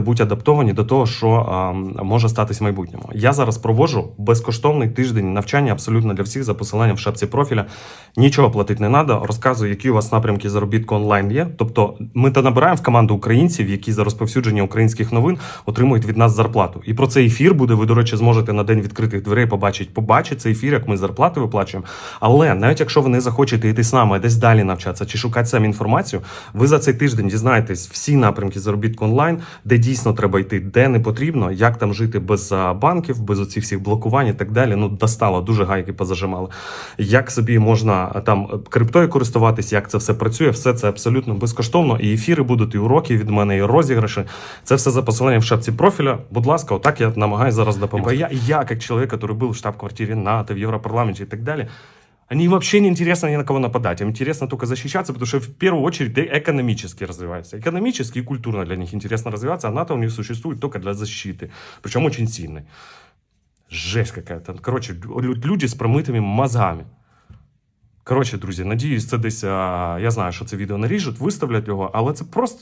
будь адаптовані до того, що а, може статись в майбутньому. Я зараз проводжу безкоштовний тиждень навчання абсолютно для всіх за посиланням в шапці профіля. Нічого платити не треба. Розказую, які у вас напрямки заробітку онлайн є. Тобто, ми та набираємо в команду українців, які за розповсюдження українських новин отримують від нас зарплату. І про цей ефір буде. Ви, до речі, зможете на день відкритих дверей побачити. Побачить цей ефір, як ми зарплати виплачуємо. Але навіть якщо ви не захочете йти з нами десь далі навчатися чи шукати самі інформацію, ви за цей тиждень дізнаєтесь всі напрямки заробітку онлайн, де дійсно треба йти, де не потрібно, як там жити без банків, без оцих всіх блокувань і так далі. Ну достало, дуже гайки позажимали. Як собі можна там криптою користуватись, як це все працює, все це абсолютно безкоштовно. І ефіри будуть, і уроки від мене, і розіграші. Це все за посиланням в шапці профіля. Будь ласка, отак я намагаюся зараз допомогти. Я, я, як чоловік, який був в штаб-квартирі НАТО, в Європарламенті і так далі. Они вообще не интересно ни на кого нападать. Им интересно только защищаться, потому что в первую очередь э- экономически развиваются. Экономически и культурно для них интересно развиваться, а НАТО у них существует только для защиты. Причем очень сильной. Жесть какая-то. Короче, лю- люди з промитими мозгами. Коротше, друзі, надіюсь, це десь. а, Я знаю, що це відео наріжуть, виставлять його, але це просто